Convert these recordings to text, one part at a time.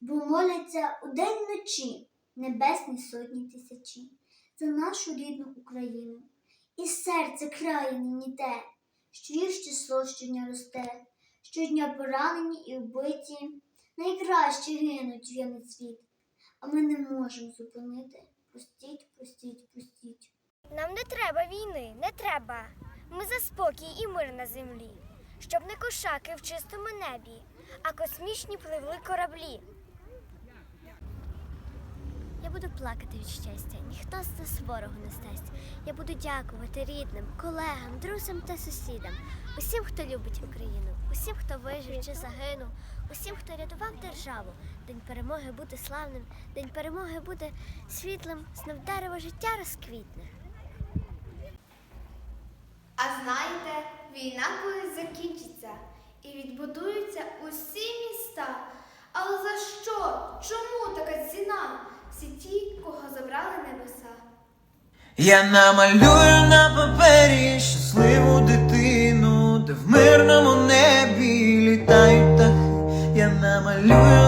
моляться у день вночі небесні сотні тисячі за нашу рідну Україну. І серце крає нині те, що їх число щодня росте, щодня поранені і вбиті, найкраще гинуть в'яний світ, а ми не можемо зупинити. Простіть, простіть, простіть. Нам не треба війни, не треба. Ми за спокій і мир на землі, щоб не кошаки в чистому небі, а космічні пливли кораблі. Я буду плакати від щастя, ніхто з нас ворогу не стасть. Я буду дякувати рідним, колегам, друзям та сусідам, усім, хто любить Україну, усім, хто вижив чи загинув, усім, хто рятував державу. День перемоги буде славним, день перемоги буде світлим, знов дерево життя розквітне. А знаєте, війна колись закінчиться і відбудуються усі міста. Але за що? Чому така ціна? Всі ті, кого забрали небеса. Я намалюю на папері щасливу дитину, де в мирному небі літають птахи. Я намалюю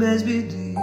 bezbedi